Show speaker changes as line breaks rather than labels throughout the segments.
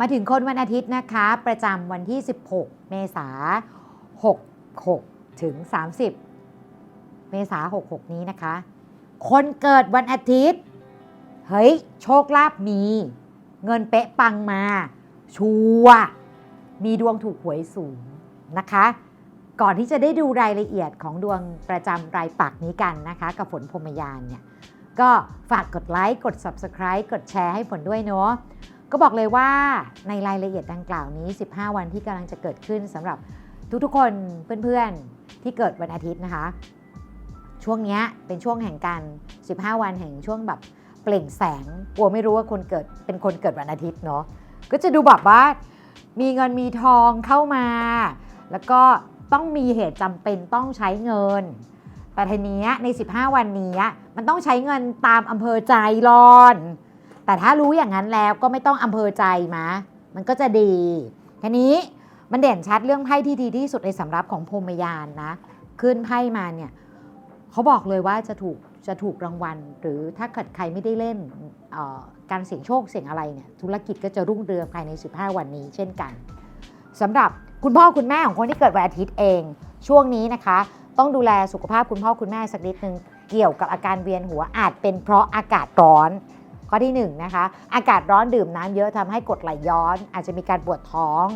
มาถึงคนวันอาทิตย์นะคะ ประจำวันที่ 16 เมษา66 ถึง 30 เมษา66 นี้นะคะ คนเกิดวันอาทิตย์ เฮ้ย โชคลาภมี เงินเป๊ะปังมา ชัว มีดวงถูกหวยสูงนะคะ ก่อนที่จะได้ดูรายละเอียดของดวงประจำรายปักนี้กันนะคะ กับฝนพรมยานเนี่ย ก็ฝากกดไลค์ กด Subscribe กดแชร์ให้ฝนด้วยเนาะ ก็บอกเลยว่าในรายละเอียดดังกล่าวนี้ 15 วันที่กำลังจะเกิดขึ้นสำหรับทุกๆคนเพื่อนๆที่เกิดวันอาทิตย์นะคะ ช่วงนี้เป็นช่วงแห่งการ 15 วันแห่งช่วงแบบเปล่งแสงกลัวไม่รู้ว่าคนเกิดเป็นคนเกิดวันอาทิตย์เนาะก็จะดูแบบว่ามีเงินมีทองเข้ามา แล้วก็ต้องมีเหตุจำเป็นต้องใช้เงิน แต่ทีนี้ใน 15 วันนี้มันต้องใช้เงินตามอำเภอใจรอน แต่ถ้ารู้อย่างนั้นแล้วก็ไม่ต้องอำเภอใจมามันก็จะดีทีนี้มันเด่นชัดเรื่องไพ่ที่ดีที่สุดในสำรับของพรมยานนะ ขึ้นไพ่มาเนี่ยเขาบอกเลยว่าจะถูกจะถูกรางวัล หรือถ้าเกิดใครไม่ได้เล่นการเสี่ยงโชคเสี่ยงอะไรเนี่ยธุรกิจก็จะรุ่งเรืองภายใน 15 วันนี้เช่นกันสำหรับคุณพ่อคุณแม่ของคนที่เกิดวันอาทิตย์เอง ช่วงนี้นะคะ ต้องดูแลสุขภาพคุณพ่อคุณแม่สักนิดนึงเกี่ยวกับอาการเวียนหัวอาจเป็นเพราะอากาศร้อน ข้อที่1นงนะคะ อากาศร้อนดื่มน้ำเยอะทำให้กรดไหลย้อน อาจจะมีการปวดท้อง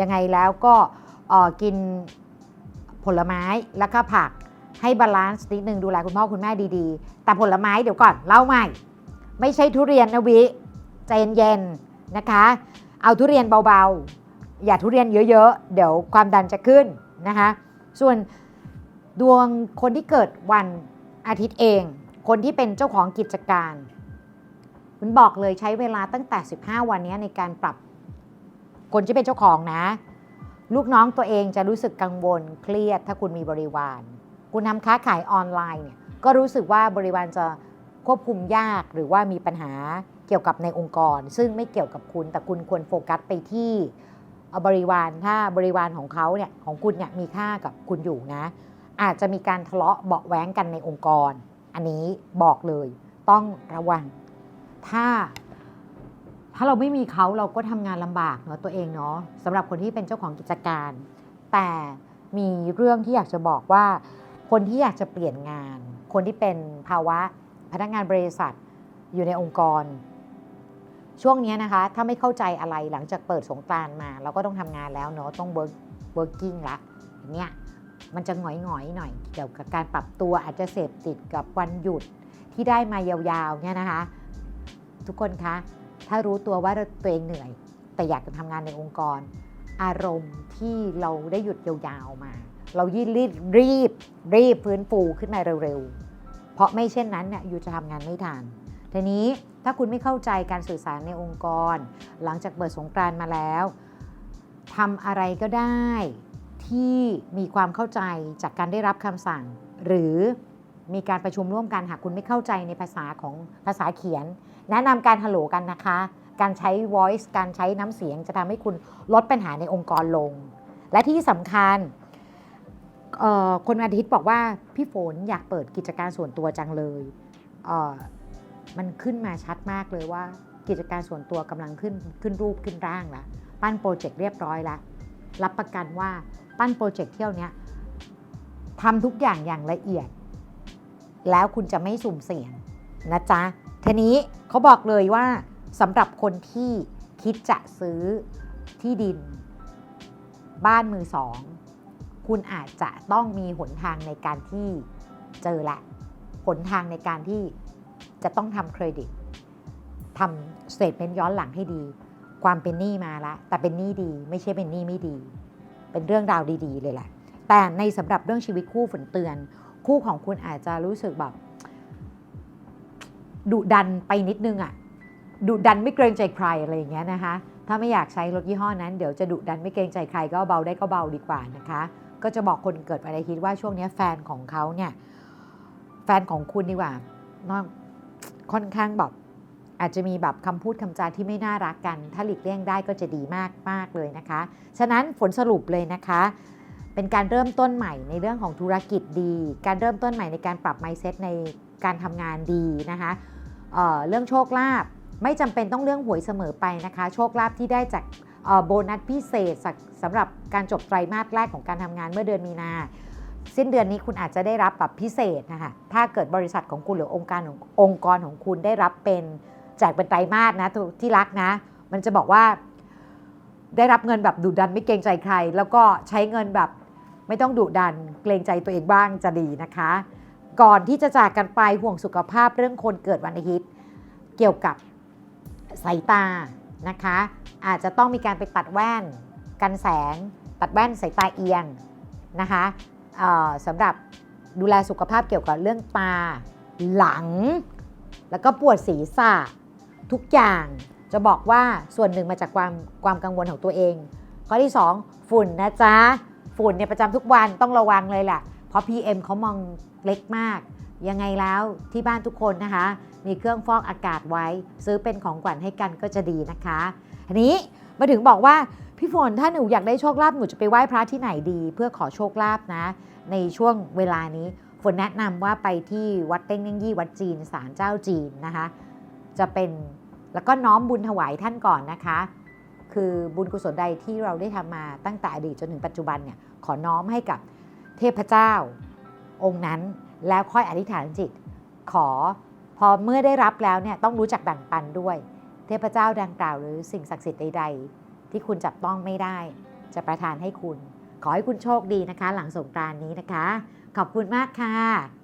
ยังไงแล้วก็กินผลไม้แล้วก็ผักให้บาลานซ์นิดนึงดูแลคุณพ่อคุณแม่ดีๆ แต่ผลไม้เดี๋ยวก่อนเล่าใหม่ ไม่ใช่ทุเรียนนะวิใจเย็นๆนะคะ เอาทุเรียนเบาๆ อย่าทุเรียนเยอะๆ เดี๋ยวความดันจะขึ้นนะคะ ส่วนดวงคนที่เกิดวันอาทิตย์เอง คนที่เป็นเจ้าของกิจการ คุณบอกเลยใช้เวลาตั้งแต่ 15 วันนี้ในการปรับคนที่เป็นเจ้าของนะ ลูกน้องตัวเองจะรู้สึกกังวลเครียด ถ้าคุณมีบริวาร คุณทำค้าขายออนไลน์เนี่ยก็รู้สึกว่าบริวารจะควบคุมยากหรือว่ามีปัญหาเกี่ยวกับในองค์กร ซึ่งไม่เกี่ยวกับคุณแต่คุณควรโฟกัสไปที่บริวารถ้าบริวารของเขาเนี่ยของคุณเนี่ยมีค่ากับคุณอยู่นะ อาจจะมีการทะเลาะเบาะแว้งกันในองค์กร อันนี้บอกเลยต้องระวัง ถ้าถ้าเราไม่มีเขาเราก็ทำงานลำบากเนาะตัวเองเนาะสำหรับคนที่เป็นเจ้าของกิจการ แต่มีเรื่องที่อยากจะบอกว่า คนที่อยากจะเปลี่ยนงาน คนที่เป็นภาวะพนักงานบริษัทอยู่ในองค์กร ช่วงนี้นะคะ ถ้าไม่เข้าใจอะไรหลังจากเปิดสงกรานมา เราก็ต้องทำงานแล้วเนาะต้อง work working ละอย่างเนี้ยมันจะหงอยๆหน่อยเกี่ยวกับการปรับตัวอาจจะเสพติดกับวันหยุดที่ได้มายาวๆเนี่ยนะคะ ทุกคนคะ ถ้ารู้ตัวว่าตัวเองเหนื่อย แต่อยากจะทำงานในองค์กร อารมณ์ที่เราได้หยุดยาวๆมา เรายิ่งรีบรีบรีบฟื้นฟูขึ้นมาเร็วๆ เพราะไม่เช่นนั้นเนี่ยอยู่จะทำงานไม่ทันทีนี้ถ้าคุณไม่เข้าใจการสื่อสารในองค์กร หลังจากเปิดสงกรานมาแล้วทำอะไรก็ได้ที่มีความเข้าใจจากการได้รับคำสั่ง หรือมีการประชุมร่วมกันหากคุณไม่เข้าใจในภาษาของภาษาเขียน แนะนำการฮัลโหลกันนะคะ การใช้ voice การใช้น้ำเสียงจะทำให้คุณลดปัญหาในองค์กรลง และที่สำคัญคนอาทิตย์บอกว่าพี่ฝนอยากเปิดกิจการส่วนตัวจังเลยเมันขึ้นมาชัดมากเลยว่า กิจการส่วนตัวกำลังขึ้นขึ้นรูปขึ้นร่างแล้วปั้นโปรเจกต์เรียบร้อยแล้วรับประกันว่าปั้นโปรเจกต์เที่ยวนี้ทำทุกอย่างอย่างละเอียด แล้วคุณจะไม่สุ่มเสี่ยงนะจ๊ะ ทีนี้เขาบอกเลยว่าสำหรับคนที่คิดจะซื้อที่ดิน บ้านมือสอง คุณอาจจะต้องมีหนทางในการที่เจอละหนทางในการที่จะต้องทำเครดิตทำสเตทเมนต์ย้อนหลังให้ดี ความเป็นหนี้มาละ แต่เป็นหนี้ดี ไม่ใช่เป็นหนี้ไม่ดี เป็นเรื่องราวดี ๆ เลยแหละแต่ในสำหรับเรื่องชีวิตคู่ฝนเตือน คู่ของคุณอาจจะรู้สึกแบบ ดุดันไปนิดนึงอะ่ะดุดันไม่เกรงใจใครอะไรอย่างเงี้ยนะคะ ถ้าไม่อยากใช้รถยี่ห้อนั้นเดี๋ยวจะดุดันไม่เกรงใจใครก็เบาได้ก็เบาดีกว่านะคะ ก็จะบอกคนเกิดวันอาทิตย์ว่าช่วงนี้แฟนของเขาเนี่ยแฟนของคุณดีกว่านอกค่อนข้างแบบอาจจะมีแบบคำพูดคำจาที่ไม่น่ารักกัน ถ้าหลีกเลี่ยงได้ก็จะดีมากมากเลยนะคะ ฉะนั้นผลสรุปเลยนะคะ เป็นการเริ่มต้นใหม่ในเรื่องของธุรกิจดี การเริ่มต้นใหม่ในการปรับ mindset ใน การทำงานดีนะคะเเรื่องโชคลาภไม่จำเป็นต้องเรื่องหวยเสมอไปนะคะ โชคลาภที่ได้จากโบนัสพิเศษสำสำหรับการจบไตรมาสแรกของการทำงานเมื่อเดือนมีนาสิ้นเดือนนี้คุณอาจจะได้รับแบบพิเศษนะคะถ้าเกิดบริษัทของคุณหรือองค์การขององค์กรของคุณได้รับเป็นแจกเป็นไตรมาสนะที่รักนะ มันจะบอกว่า ได้รับเงินแบบดุดันไม่เกรงใจใคร แล้วก็ใช้เงินแบบไม่ต้องดุดันเกรงใจตัวเองบ้างจะดีนะคะ ก่อนที่จะจากกันไปห่วงสุขภาพเรื่องคนเกิดวันอาทิตย์ เกี่ยวกับสายตานะคะ อาจจะต้องมีการไปตัดแว่นกันแสง ตัดแว่นสายตาเอียงนะคะสำหรับดูแลสุขภาพเกี่ยวกับเรื่องตาหลัง แล้วก็ปวดศีรษะทุกอย่างจะบอกว่าส่วนหนึ่งมาจากความความกังวลของตัวเอง ข้อที่ 2 ฝุ่นนะจ๊ะ ฝุ่นเนี่ยประจำทุกวันต้องระวังเลยแหละ เพราะ PM เขามองเล็กมาก ยังไงแล้วที่บ้านทุกคนนะคะ มีเครื่องฟอกอากาศไว้ ซื้อเป็นของขวัญให้กันก็จะดีนะคะทีนี้มาถึงบอกว่าพี่ฝนถ้าหนูอยากได้โชคลาภหนูจะไปไหว้พระที่ไหนดี เพื่อขอโชคลาภนะ ในช่วงเวลานี้ฝนแนะนำว่าไปที่วัดเต้งเน่งยี่วัดจีนศาลเจ้าจีนนะคะ จะเป็นแล้วก็น้อมบุญถวายท่านก่อนนะคะ คือบุญกุศลใดที่เราได้ทำมาตั้งแต่อดีตจนถึงปัจจุบันเนี่ยขอน้อมให้กับ เทพเจ้า องค์นั้นแล้วค่อยอธิษฐานจิต ขอพอเมื่อได้รับแล้วเนี่ยต้องรู้จักแบ่งปันด้วย เทพเจ้าดังกล่าวหรือสิ่งศักดิ์สิทธิ์ใด ๆ ที่คุณจับต้องไม่ได้ จะประทานให้คุณ ขอให้คุณโชคดีนะคะ หลังสงกรานนี้นะคะ ขอบคุณมากค่ะ